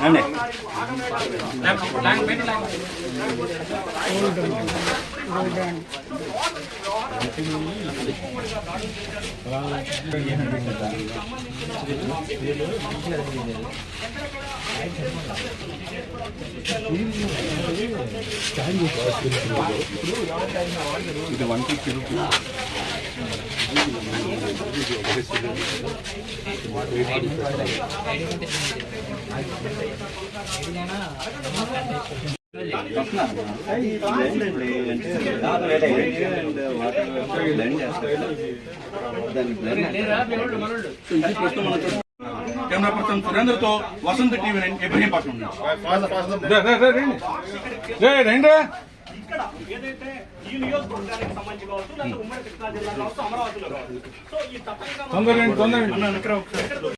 Làm này. Làm lang bên lang. Golden. Golden. Cái one fifty rupees camera person సురేందర్తో Vasanth TV nine Ibrahimpatnam నుంచి రండి. ఇక్కడ ఏదైతే ఈ నియోజకవర్గానికి సంబంధించి కావచ్చు లేదా ఉమ్మడి కృష్ణా జిల్లా కావచ్చు అమరావతిలో కావచ్చు. సో ఈ తప్పనిసరిగా